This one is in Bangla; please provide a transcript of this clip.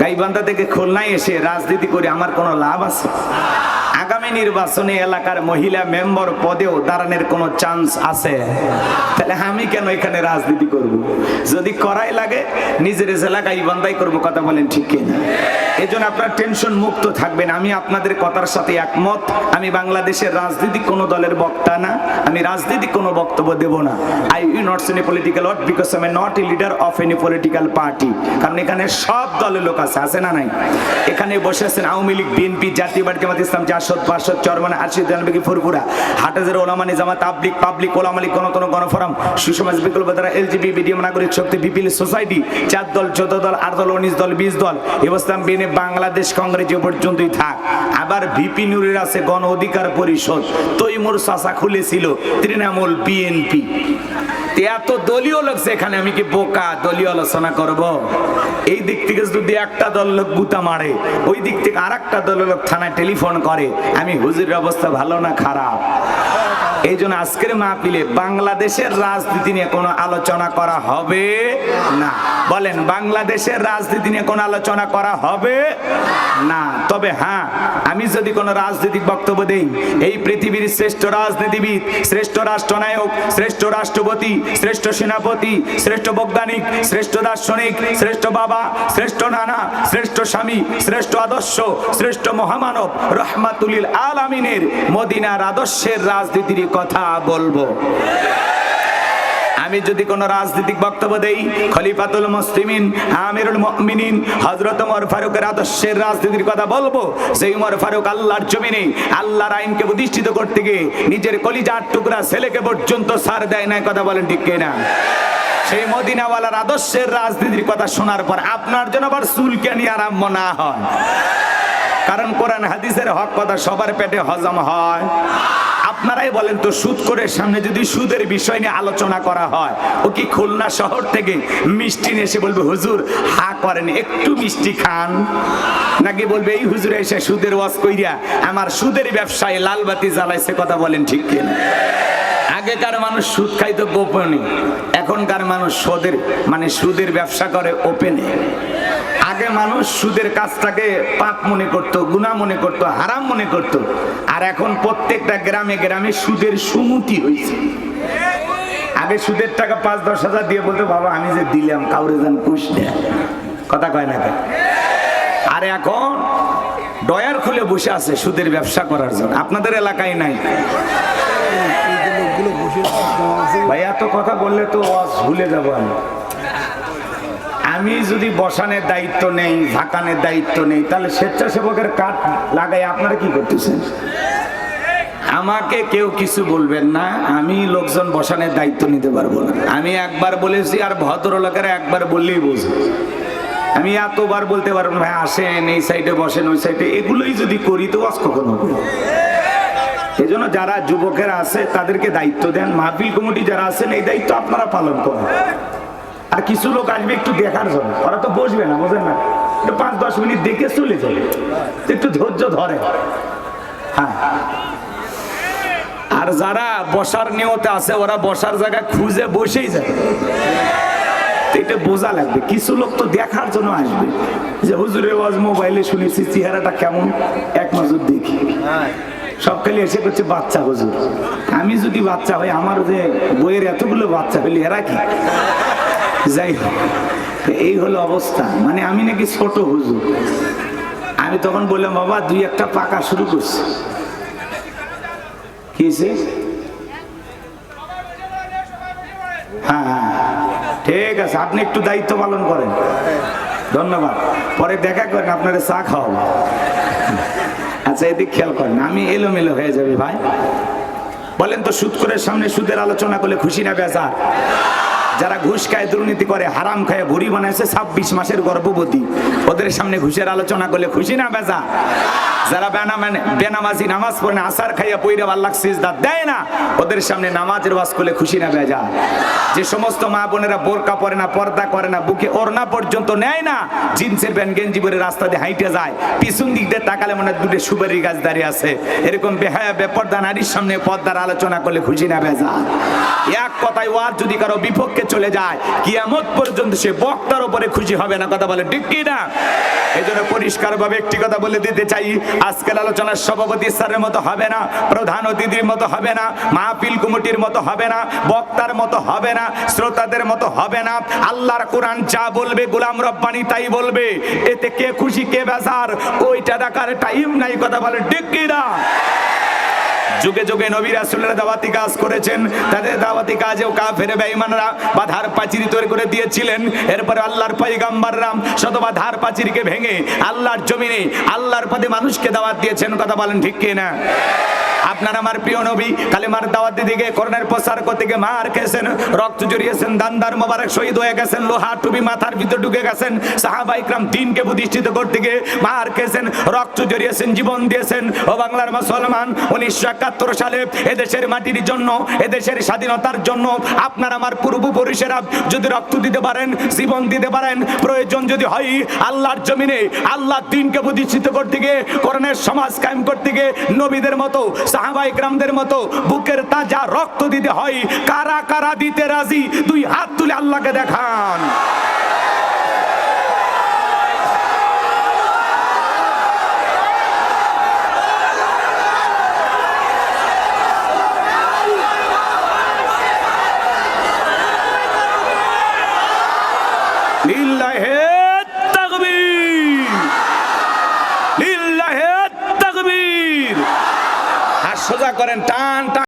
গাইবান্ধা থেকে খুলনায় এসে রাজনীতি করে আমার কোনো লাভ আছে? আগামী নির্বাচনে এলাকার মহিলা মেম্বার পদেও দাঁড়ানোর কোনো চান্স আছে? তাহলে আমি কেন এখানে রাজনীতি করব। যদি করাই লাগে, নিজের এলাকায় বান্দাই করব, কথা বলেন ঠিক কিনা? এই জন্য আপনার টেনশন মুক্ত থাকবেন। আমি আপনাদের কথার সাথে একমত। আমি বাংলাদেশের রাজনীতি কোনো দলের বক্তা না। আমি রাজনীতি কোনো বক্তব্য দেব না। I you not any political word because I not a leader of any political party কারণ এখানে সব দলের লোক আছে আছে না নাই? এখানে বসে আছেন আওয়ামী লীগ, বিএনপি জাতীয় পার্টি ইসলাম জাসদ পার্ষদ চরমান আশিদ জানবেকি ফুরফুরা। হাটাজের ওলামানি জামাত তাবলিক পাবলিক ওলামালিক গণতন্ত্র গণফোরাম সুসমাজ বিকল্প দ্বারা এলজিবি বিডিএম নাগরিক শক্তি, বিপিএল সোসাইটি, চার দল, চোদ্দ দল, আট দল, উনিশ দল, বিশ দল এবস্থান বিনে বাংলাদেশ কংগ্রেস পর্যন্তই থাক। আবার ভিপি নুরের আছে গণ অধিকার পরিষদ, তৈমুর চাষা খুলেছিল তৃণমূল বিএনপি। এত দলীয় লোক সেখানে আমি কি বোকা দলীয় আলোচনা করব? এই দিক থেকে যদি একটা দল লোক গুতা মারে, ওই দিক থেকে আর একটা দল লোক থানায় টেলিফোন করে, আমি হুজুরের অবস্থা ভালো না খারাপ? এই জন্য আজকের মাহফিলে বাংলাদেশের রাজনীতি নিয়ে কোনো আলোচনা করা হবে না। বলেন, বাংলাদেশের রাজনীতি নিয়ে কোনো আলোচনা করা হবে না। তবে হ্যাঁ আমি যদি কোনো রাজনৈতিক বক্তব্য দেই, এই পৃথিবীর শ্রেষ্ঠ রাজনীতিবিদ, শ্রেষ্ঠ রাষ্ট্রনায়ক, শ্রেষ্ঠ রাষ্ট্রপতি, শ্রেষ্ঠ সেনাপতি, শ্রেষ্ঠ বৈজ্ঞানিক, শ্রেষ্ঠ দার্শনিক, শ্রেষ্ঠ বাবা, শ্রেষ্ঠ নানা, শ্রেষ্ঠ স্বামী, শ্রেষ্ঠ আদর্শ, শ্রেষ্ঠ মহামানব রহমাতুলিল আলামিনের মদিনার আদর্শের রাজনীতির কথা বলব। আমি যদি কোনো রাজনৈতিক বক্তব্য দেই, খলিফাতুল মুসলিমিন, আমিরুল মুমিনিন, হযরত ওমর ফারুকের আদর্শের রাজনীতির কথা বলব, সেই ওমর ফারুক আল্লাহর জমিনে আল্লাহর আইনকে প্রতিষ্ঠিত করতে গিয়ে নিজের কলিজার টুকরা ছেলেকে পর্যন্ত সার দেয় না কথা বলেন ঠিক কিনা? সেই মদিনাওয়ালার আদর্শের রাজনীতির কথা শোনার পর আপনার জন্য আবার চুলকানি আরম্ভ না হয়। কারণ কোরআন হাদিসের হক কথা সবার পেটে হজম হয়। আপনারাই বলেন তো সুদ করে সামনে যদি সুদের বিষয় নিয়ে আলোচনা করা হয়, ও কি খুলনা শহর থেকে মিষ্টি নিয়ে এসে বলবে, হুজুর, হা করেন, একটু মিষ্টি খান? নাকি বলবে, এই হুজুর এসে সুদের ওয়াজ কইরা আমার সুদের ব্যবসায় লালবাতি জ্বালাইছে, কথা বলেন ঠিক কিনা? আগেকার মানুষ সুদ খাইতো গোপনে, এখনকার মানুষ সুদের মানে সুদের ব্যবসা করে ওপেনে। মানুষ সুদের কাজটাকে পাপ মনে করত গুণা মনে করত, হারাম মনে করত। আর এখন প্রত্যেকটা গ্রামে গ্রামে সুদের সুমুতি হয়েছে। আগে সুদের টাকা পাঁচ, দশ হাজার দিয়ে বলতো, বাবা, আমি যে দিলাম, কাউরে যেন কুশ দেয় কথা কয় না আর এখন ডয়ার খুলে বসে আছে সুদের ব্যবসা করার জন্য। আপনাদের এলাকায় নাই? ভাই এত কথা বললে তো ভুলে যাব আমি। আমি যদি বসানের দায়িত্ব নেই, ঝাঁকানের দায়িত্ব নেই, তাহলে স্বেচ্ছাসেবকের কাঠ লাগাই আপনারা কি করতেছেন? আমাকে কেউ কিছু বলবেন না, আমি লোকজন বসানের দায়িত্ব নিতে পারব না। আমি একবার বলেছি আর ভদ্রলোকেরা একবার বললেই বুঝবে আমি এতবার বলতে পারব ভাই আসেন, এই সাইডে বসেন, ওই সাইডে। এগুলোই যদি করি তো আজ কখন এই জন্য যারা যুবকেরা আছে, তাদেরকে দায়িত্ব দেন। মাহফিল কমিটি যারা আছেন, এই দায়িত্ব আপনারা পালন করেন। আর কিছু লোক আসবে একটু দেখার জন্য। ওরা তো বসবে না, বোঝেন না? একটু পাঁচ, দশ মিনিট দেখে চলে যাবে। একটু ধৈর্য ধরে। হ্যাঁ। আর যারা বসার নিয়তে আছে, ওরা বসার জায়গা খুঁজে বসেই যায় এটা বোঝা লাগবে। কিছু লোক তো দেখার জন্য আসবে। যে হুজুরের ওয়াজ মোবাইলে শুনেছি, চেহারাটা কেমন? এক নজর দেখি। সব খালি এসে করছে, বাচ্চা হুজুর। আমি যদি বাচ্চা হই, আমার যে বইয়ের এতগুলো বাচ্চা হইলে এরা কি? যাই এই হলো অবস্থা। মানে আমি নাকি ছোট হুজুর। আমি তখন বললাম, বাবা, দুই একটা পাকা শুরু করছি। কি হ্যাঁ হ্যাঁ। ঠিক আছে, আপনি একটু দায়িত্ব পালন করেন। ধন্যবাদ। পরে দেখা করেন, আপনারা চা খাওয়াবো। আচ্ছা এদিক খেয়াল করেন, আমি এলোমেলো হয়ে যাবে ভাই। বলেন তো সুদ করে সামনে সুদের আলোচনা করলে খুশি না বেজা যারা ঘুষ খায়, দুর্নীতি করে, হারাম খায় ভুড়ি বানাইছে ছাব্বিশ মাসের গর্ভবতী। ওদের সামনে ঘুষের আলোচনা করলে খুশি না বেজা যারা বেনামাজি নামাজ পড়ে না, আসার খাইয়া পইরে আল্লাহ সিজদা দেয় না, ওদের সামনে নামাজের ওয়াজ করলে খুশি না বেজা যে সমস্ত মা বোনেরা বোরকা পরে না, পর্দা করে না, বুকে ওড়না পর্যন্ত নেয় না, জিন্সের প্যান্ট গেঞ্জি পরে রাস্তা দিয়ে হাইটে যায়, পিছন দিক দিয়ে তাকালে মনে হয় দুটো সুপারি গাছ দাঁড়িয়ে আছে। এরকম বেহায়া বেপর্দা নারীর সামনে পর্দার আলোচনা করলে খুশি না বেজা এক কথায় ওয়াজ যদি কারও বিপক্ষে চলে যায়, কিয়ামত পর্যন্ত সে বক্তার উপরে খুশি হবে না, কথা বলে ঠিক কি না এই জন্য পরিষ্কার ভাবে একটি কথা বলে দিতে চাই আজকের আলোচনার সভাপতি স্যারের মতো হবে না, প্রধান অতিথির মতো হবে না, মাহফিল কমিটির মতো হবে না, বক্তার মতো হবে না, শ্রোতাদের মতো হবে না। আল্লাহর কোরআন যা বলবে গোলাম রব্বানি তাই বলবে। এতে কে খুশি, কে বেজার, ওইটা দেখার টাইম নাই, কথা বলে ঠিক না যুগে যুগে নবী রাসূলের দাওয়াতি কাজ করেছেন। তাদের দাওয়াতি কাজেও কাফের বেঈমানরা বাধার পাচির তৈরি করে দিয়েছিলেন। এরপরে আল্লাহর পয়গাম্বাররাম শত বাধার পাচিরকে ভেঙে আল্লাহর জমিনে, আল্লাহর পদে মানুষকে দাওয়াত দিয়েছেন। কথা বলেন ঠিক কি না আপনার আমার প্রিয় নবী কালেমার দাওয়াত দিদিকে করোনার প্রচার করতে গিয়ে মার খেয়েছেন, রক্ত জড়িয়েছেন, দান্দার মোবারক শহীদ হয়ে গেছেন, লোহা টুপি মাথার ভিতর ঢুকে গেছেন, সাহাবা ইকরাম দিনকে প্রতিষ্ঠিত করতে গিয়ে মার খেয়েছেন, রক্ত জড়িয়েছেন, জীবন দিয়েছেন। ও বাংলার মুসলমান, উনিশশো একাত্তর সালে এদেশের মাটির জন্য, এদেশের স্বাধীনতার জন্য আপনার আমার পূর্বপুরুষেরা যদি রক্ত দিতে পারেন, জীবন দিতে পারেন, প্রয়োজন যদি হয়, আল্লাহর জমিনে আল্লাহ দিনকে প্রতিষ্ঠিত করতে গিয়ে করণের সমাজ কায়েম করতে গিয়ে নবীদের মতো সাহাবা ইকরামদের মতো বুকের তাজা রক্ত দিতে হয়। কারা কারা দিতে রাজি? তুই হাত তুলে আল্লাহকে দেখান। করেন টান টান।